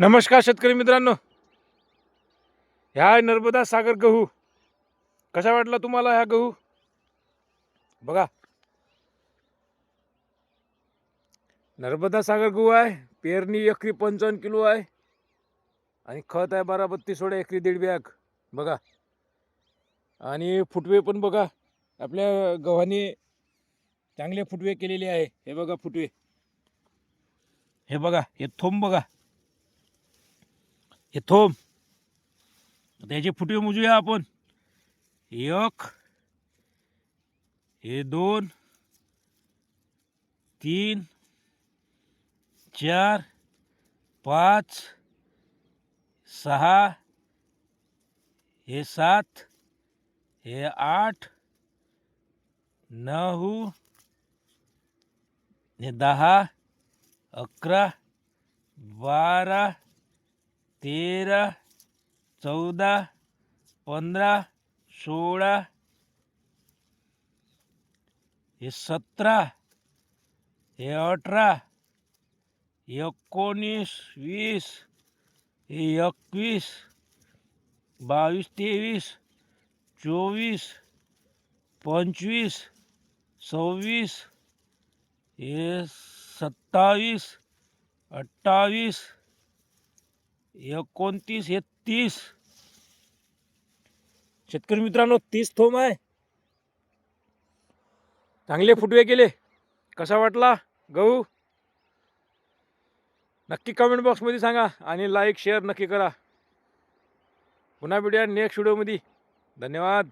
नमस्कार शेतकरी मित्रांनो. ह्या आहे नर्मदा सागर गहू. कसा वाटला तुम्हाला ह्या गहू? बघा. नर्मदा सागर गहू आहे पेरणी एकरी पंचावन्न किलो आहे आणि खत आहे बारा बत्तीस सोळा एकरी दीड बॅग. बघा. आणि फुटवे पण बघा. आपल्या गव्हाने चांगले फुटवे केलेले आहे. हे बघा फुटवे. हे बघा हे थोंब बघा. हे थोंब त्याचे फुटवे मोजूया आपण. एक हे दोन तीन चार पाच सहा हे सात हे आठ नऊ हे दहा अकरा बारा तेरा चौदा पंधरा सोळा हे सतरा हे अठरा एकोणीस वीस हे एकवीस बावीस तेवीस चोवीस पंचवीस सव्वीस हे सत्तावीस अठ्ठावीस एकोणतीस हे तीस. शेतकरी मित्रांनो तीस थोम आहे. चांगले फुटवे केले. कसा वाटला? गहू? नक्की कमेंट बॉक्समध्ये सांगा आणि लाईक शेअर नक्की करा. पुन्हा भेटूया नेक्स्ट व्हिडिओमध्ये धन्यवाद.